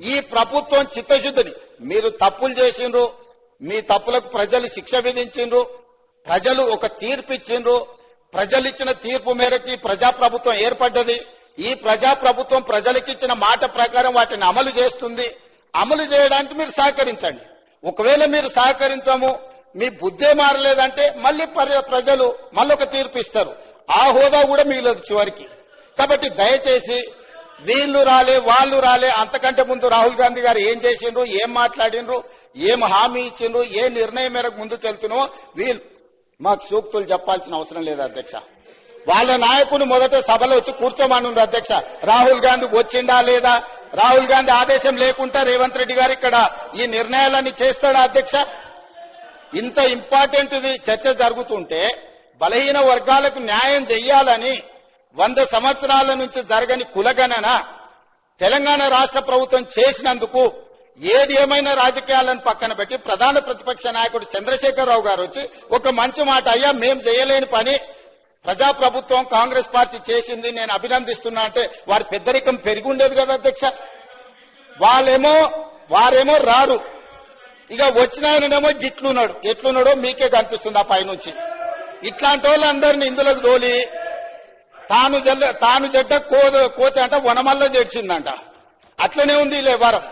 ఈ ప్రభుత్వం చిత్తశుద్ధిని. మీరు తప్పులు చేసిండ్రు మీ తప్పులకు ప్రజలు శిక్ష విధించిండ్రు ప్రజలు ఒక తీర్పు ఇచ్చిండ్రు ప్రజలు ఇచ్చిన తీర్పు మేరకు ఈ ప్రజాప్రభుత్వం ఏర్పడ్డది. ఈ ప్రజాప్రభుత్వం ప్రజలకిచ్చిన మాట ప్రకారం వాటిని అమలు చేస్తుంది. అమలు చేయడానికి మీరు సహకరించండి. ఒకవేళ మీరు సహకరించము మీ బుద్ధే మారలేదంటే మళ్ళీ ప్రజలు మళ్ళొక తీర్పు ఇస్తారు. ఆ హోదా కూడా మిగిలదు చివరికి. కాబట్టి దయచేసి వీళ్ళు రాలే వాళ్ళు రాలే. అంతకంటే ముందు రాహుల్ గాంధీ గారు ఏం చేసిండ్రు ఏం మాట్లాడిండ్రు ఏం హామీ ఇచ్చిండ్రు ఏ నిర్ణయం మేరకు ముందుకు తెలుతున్నో వీళ్ళు. మాకు సూక్తులు చెప్పాల్సిన అవసరం లేదు అధ్యక్ష. వాళ్ళ నాయకుడు మొదట సభలో వచ్చి కూర్చోమని అధ్యక్ష. రాహుల్ గాంధీ వచ్చిండా లేదా? రాహుల్ గాంధీ ఆదేశం లేకుండా రేవంత్ రెడ్డి గారు ఇక్కడ ఈ నిర్ణయాలన్నీ చేస్తాడా అధ్యక్ష? ఇంత ఇంపార్టెంట్ చర్చ జరుగుతుంటే బలహీన వర్గాలకు న్యాయం చెయ్యాలని వంద సంవత్సరాల నుంచి జరగని కులగణన తెలంగాణ రాష్ట్ర ప్రభుత్వం చేసినందుకు ఏది ఏమైనా రాజకీయాలను పక్కన పెట్టి ప్రధాన ప్రతిపక్ష నాయకుడు చంద్రశేఖరరావు గారు వచ్చి ఒక మంచి మాట అయ్యా మేం చేయలేని పని ప్రజాప్రభుత్వం కాంగ్రెస్ పార్టీ చేసింది నేను అభినందిస్తున్నా అంటే వారి పెద్దరికం పెరిగి ఉండేది కదా అధ్యక్ష. వాళ్ళేమో వారేమో రారు. ఇక వచ్చిన ఆయననేమో గిట్లున్నాడు. ఎట్లున్నాడో మీకే కనిపిస్తుంది ఆ పైనుంచి. ఇట్లాంటి వాళ్ళందరినీ ఇందులోకి తోలి తాను జల్ల తాను చెడ్డ కో కోతి అంట వనమల్ల చేర్చిందంట. అట్లనే ఉంది ఈ వ్యవహారం